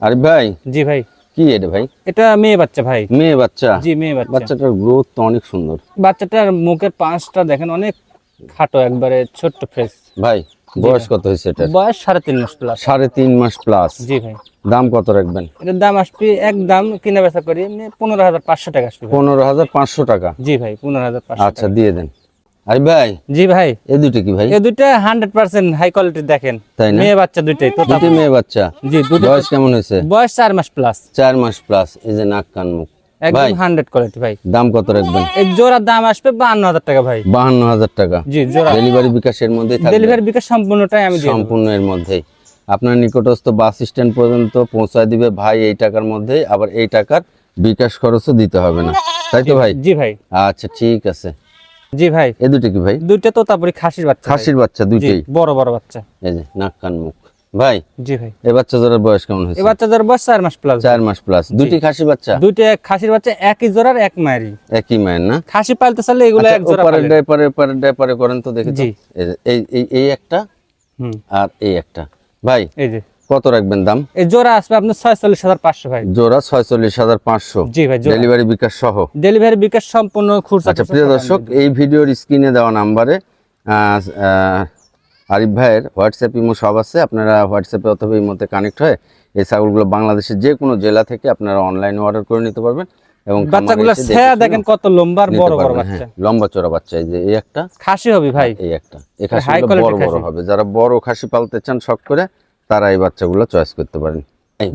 আরে ভাই? জি ভাই। কি এটা ভাই? এটা মেয়ে বাচ্চা ভাই। মেয়ে বাচ্চা? জি মেয়ে বাচ্চা। বাচ্চাটার গ্রোথ তো অনেক সুন্দর। বাচ্চাটার মুখের পাঁচটা দেখেন অনেক খাটো একবারে ছোট্ট ফেস ভাই বয়স কত হয়েছে এটা বয়স সাড়ে তিন মাস প্লাস সাড়ে তিন মাস প্লাস জি ভাই। দাম কত রাখবেন? এটার দাম আসবে একদম কিনা বেচা করি পনেরো হাজার পাঁচশো টাকা আসবে পনেরো হাজার পাঁচশো টাকা। জি ভাই পনেরো হাজার আচ্ছা দিয়ে দেন। আরে ভাই জি ভাই। এ দুটো কি ভাই? এই দুইটা হান্ড্রেড পার্সেন্ট হাই কোয়ালিটি দেখেন। তাই মেয়ে বাচ্চা দুইটাই তো দুটি মেয়ে বাচ্চা। জি দুটো বয়স কেমন হয়েছে? বয়স চার মাস প্লাস চার মাস প্লাস এই যে নাক কান মুখ। একদম ভাই হান্ড্রেড কোয়ালিটি ভাই। দাম কত রাখবেন? এই জোড়ার দাম আসবে বাহান্ন হাজার টাকা ভাই। বাহান্ন হাজার টাকা। জি জোড়া। ডেলিভারি বিকাশের মধ্যে ডেলিভারি বিকাশ সম্পূর্ণটাই আমি দেবো। সম্পূর্ণ এর মধ্যেই। আপনার নিকটস্থ বাস স্ট্যান্ড পর্যন্ত পৌঁছায় দিবে। ভাই এই টাকার মধ্যে আবার এই টাকার বিকাশ খরচও দিতে হবে না। তাই তো ভাই? জি ভাই। আচ্ছা ঠিক আছে। জি ভাই। এ দুটো কি ভাই? দুইটা তো তারপরে খাসির বাচ্চা খাসির বাচ্চা দুইটাই? বড় বড় বাচ্চা। এই যে নাক কান মুখ। ভাই জি ভাই। এই বাচ্চা জোড়ার বয়স কেমন হয়েছে? এই বাচ্চাদের বয়স চার মাস প্লাস চার মাস প্লাস দুটি খাসি বাচ্চা? দুইটা খাসির বাচ্চা একই জোড়ার এক মায়েরই। একই মায়ের না? খাসি পালতে চাইলে এগুলো এক জোড়া পালেন। ডাইপারে ওপারে ডাইপারে করেন তো দেখি তো। জি। এই এই এই এই একটা হুম। আর এই একটা। ভাই এই যে। কত রাখবেন দাম? এই জোড়া আসবে আপনার ছয়চল্লিশ হাজার পাঁচশো ভাই। জোড়া ছয়চল্লিশ হাজার পাঁচশো। জি ভাই ডেলিভারি বিকাশ সহ? ডেলিভারি বিকাশ সম্পূর্ণ খুচরা আচ্ছা প্রিয় দর্শক এই ভিডিওর স্ক্রিনে দেওয়া নাম্বারে আরিফ ভাইয়ের হোয়াটসঅ্যাপ ইমো সব আছে। আপনারা হোয়াটসঅ্যাপে অথবা ইমোতে কানেক্ট হয়ে এই ছাগলগুলো বাংলাদেশের যে কোনো জেলা থেকে আপনারা অনলাইনে অর্ডার করে নিতে পারবেন এবং বাচ্চাগুলো ছায়া দেখেন কত লম্বা আর বড় বড় বাচ্চা। হ্যাঁ, লম্বা চড়া বাচ্চা এই যে এই একটা। খাসি হবে ভাই। এই একটা। এই বড় বড় হবে। যারা বড় খাসি পালতে চান শখ করে তারা এই বাচ্চাগুলো চয়েস করতে পারেন।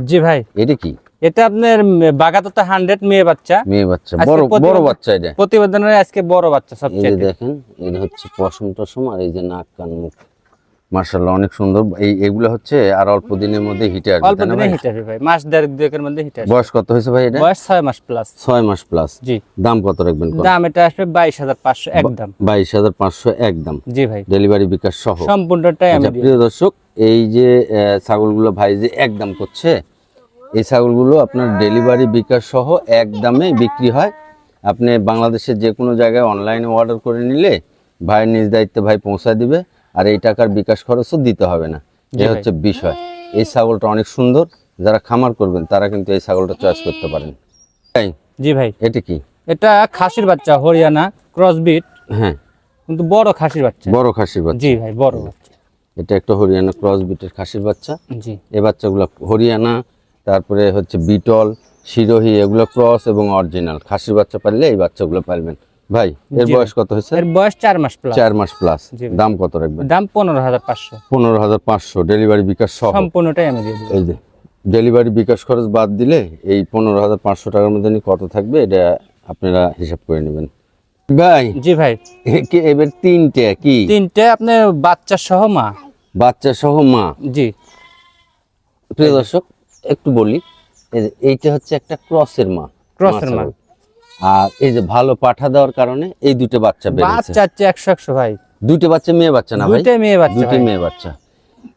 জি ভাই। এটা কি? এটা আপনার বাগাততা হান্ড্রেড মেয়ে বাচ্চা। মেয়ে বাচ্চা। বড় বড় বাচ্চা এটা। প্রতিবেদনের আজকে বড় বাচ্চা সবচেয়ে দেখেন এটা হচ্ছে পশম টসম আর এই যে নাক কান মুখ মার্শাল্লাহ অনেক সুন্দর। এই এগুলো হচ্ছে আর অল্প দিনের মধ্যে হিটে আসবে অল্প দিনে ভাই? আসবে ভাই। মাস দেড় দুয়েকের মধ্যে হিট আসবে। বয়স কত হয়েছে ভাই এটা? বয়স ছয় মাস প্লাস ছয় মাস প্লাস জি। দাম কত রাখবেন দাম এটা আসবে বাইশ হাজার পাঁচশো একদম বাইশ হাজার পাঁচশো একদম জি ভাই। ডেলিভারি বিকাশ সহ। সম্পূর্ণটাই আমি আচ্ছা প্রিয় দর্শক এই যে ছাগলগুলো ভাই যে একদম করছে এই ছাগলগুলো আপনার ডেলিভারি বিকাশ সহ এক দামে বিক্রি হয়। আপনি বাংলাদেশের যে কোনো জায়গায় অনলাইনে অর্ডার করে নিলে ভাই নিজ দায়িত্বে ভাই পৌঁছায় দিবে। আর এই টাকার বিকাশ খরচও দিতে হবে না। এই হচ্ছে বিষয়। এই ছাগলটা অনেক সুন্দর। যারা খামার করবেন তারা কিন্তু এই ছাগলটা চয়েস করতে পারেন। তাই জি ভাই। এটা কি? এটা খাসির বাচ্চা হরিয়ানা ক্রসবিট হ্যাঁ। কিন্তু বড় খাসির বাচ্চা। বড় খাসির বাচ্চা। জি ভাই বড় বাচ্চা। এটা একটা হরিয়ানা ক্রস বিটের খাসির বাচ্চা। জি। এই বাচ্চাগুলো হরিয়ানা তারপরে হচ্ছে বিটল শিরোহি এগুলো ক্রস এবং অরিজিনাল খাসির বাচ্চা পারলে এই বাচ্চাগুলো পারবেন ভাই এর বয়স কত হয়েছে? এর বয়স চার মাস প্লাস চার মাস প্লাস দাম কত রাখবেন? দাম পনেরো হাজার পাঁচশো। পনেরো হাজার পাঁচশো ডেলিভারি বিকাশ সহ। সম্পূর্ণটাই আমি দিয়ে দেবো। এই যে ডেলিভারি বিকাশ খরচ বাদ দিলে এই পনেরো হাজার পাঁচশো টাকার মধ্যে কত থাকবে এটা আপনারা হিসাব করে নেবেন। ভাই জি ভাই। কি- এবার তিনটে কি? তিনটে আপনার বাচ্চা সহ মা। বাচ্চা সহ মা? জি। প্রিয় দর্শক একটু বলি এই যে এইটা হচ্ছে একটা ক্রসের মা। ক্রসের মা। আর এই যে ভালো পাঠা দেওয়ার কারণে এই দুটো বাচ্চা বাচ্চা একশো একশো ভাই। দুটো বাচ্চা মেয়ে বাচ্চা না ভাই? দুইটাই মেয়ে বাচ্চা দুটি মেয়ে বাচ্চা।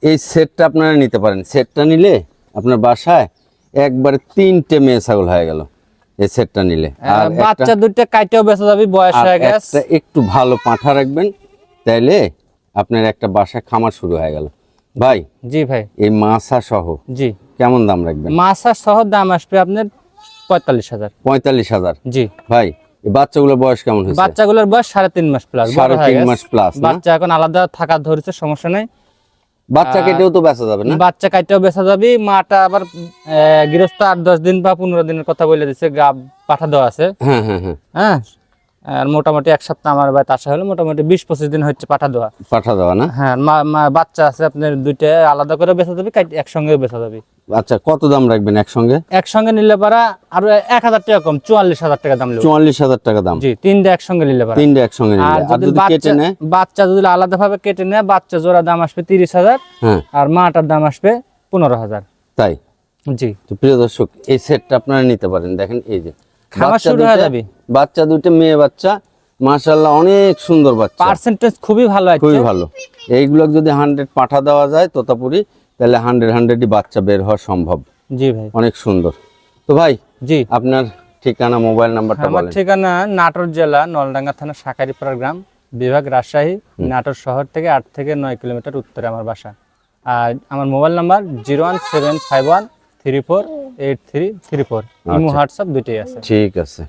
এই সেটটা আপনারা নিতে পারেন। সেটটা নিলে আপনার বাসায় একবারে তিনটে মেয়ে ছাগল হয়ে গেল এই সেটটা নিলে। আর বাচ্চা দুইটা কাইটেও বেঁচে যাবে বয়স হয়ে গেছে। একটু ভালো পাঠা রাখবেন তাইলে আপনার একটা বাসায় খামার শুরু হয়ে গেল। ভাই জি ভাই। এই মাছা সহ জি। কেমন দাম রাখবেন? মাছা সহ দাম আসবে আপনার পঁয়তাল্লিশ হাজার। পঁয়তাল্লিশ হাজার? জি। ভাই বাচ্চাগুলোর বয়স কেমন হয়েছে? বাচ্চাগুলোর বয়স সাড়ে তিন মাস প্লাস সাড়ে তিন মাস প্লাস বাচ্চা এখন আলাদা থাকা ধরেছে সমস্যা নাই। বাচ্চা কেটেও তো বেচা যাবে না? বাচ্চা বেচা যাবে। মাটা আবার গৃহস্থ আট দশ দিন বা পনেরো দিনের কথা বলে দিচ্ছে গা পাঠা দেওয়া আছে। হ্যাঁ হ্যাঁ হ্যাঁ। হ্যাঁ? আর মোটামুটি এক সপ্তাহ আমার বাড়িতে আসা হলো মোটামুটি বিশ পঁচিশ দিন হচ্ছে পাঠা দেওয়া। পাঠা দেওয়া না? হ্যাঁ বাচ্চা আছে আপনার দুইটা আলাদা করে বেচা যাবে একসঙ্গে বেচা যাবে। আচ্ছা কত দাম রাখবেন একসঙ্গে? একসঙ্গে নিলে পারা আরও এক হাজার টাকা কম চুয়াল্লিশ হাজার টাকা দাম চুয়াল্লিশ হাজার টাকা দাম। জি তিনটা একসঙ্গে নিলে পারা। তিনটে একসঙ্গে আর যদি কেটে নেয়? বাচ্চা যদি আলাদা ভাবে কেটে নেয় বাচ্চা জোড়া দাম আসবে তিরিশ হাজার হ্যাঁ। আর মাটার দাম আসবে পনেরো হাজার। তাই? জি। তো প্রিয় দর্শক এই সেটটা আপনারা নিতে পারেন। দেখেন এই যে খাওয়া বাচ্চা শুরু হয়ে যাবে। বাচ্চা দুইটা মেয়ে বাচ্চা। মাশাআল্লাহ অনেক সুন্দর বাচ্চা। পার্সেন্টেজ খুবই ভালো আছে খুবই ভালো। এইগুলো যদি হান্ড্রেড পাঠা দেওয়া যায় তোতাপুরি তাহলে হান্ড্রেড হান্ড্রেডই বাচ্চা বের হওয়া সম্ভব। জি ভাই। অনেক সুন্দর। তো ভাই জি। আপনার ঠিকানা মোবাইল নাম্বারটা আমার বলেন। ঠিকানা নাটোর জেলা নলডাঙ্গা থানা শাকারিপাড়া গ্রাম বিভাগ রাজশাহী নাটোর শহর থেকে আট থেকে নয় কিলোমিটার উত্তরে আমার বাসা। আর আমার mobile number zero one seven five one three four eight three three four imo আচ্ছা। হোয়াটসঅ্যাপ দুটোই আছে। ঠিক আছে।